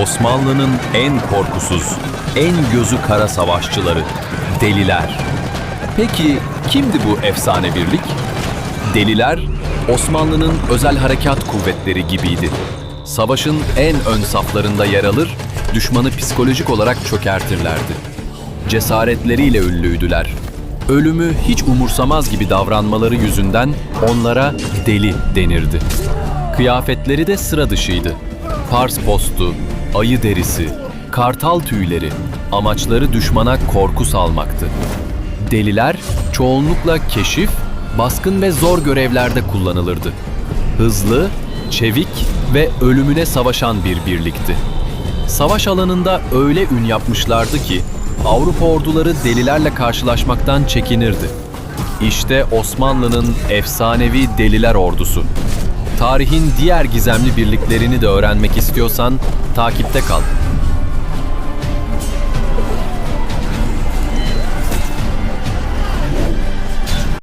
Osmanlı'nın en korkusuz, en gözü kara savaşçıları, Deliler. Peki kimdi bu efsane birlik? Deliler, Osmanlı'nın özel harekat kuvvetleri gibiydi. Savaşın en ön saflarında yer alır, düşmanı psikolojik olarak çökertirlerdi. Cesaretleriyle ünlüydüler. Ölümü hiç umursamaz gibi davranmaları yüzünden onlara deli denirdi. Kıyafetleri de sıra dışıydı. Pars postu, ayı derisi, kartal tüyleri, amaçları düşmana korku salmaktı. Deliler çoğunlukla keşif, baskın ve zor görevlerde kullanılırdı. Hızlı, çevik ve ölümüne savaşan bir birlikti. Savaş alanında öyle ün yapmışlardı ki Avrupa orduları delilerle karşılaşmaktan çekinirdi. İşte Osmanlı'nın efsanevi Deliler Ordusu. Tarihin diğer gizemli birliklerini de öğrenmek istiyorsan takipte kal.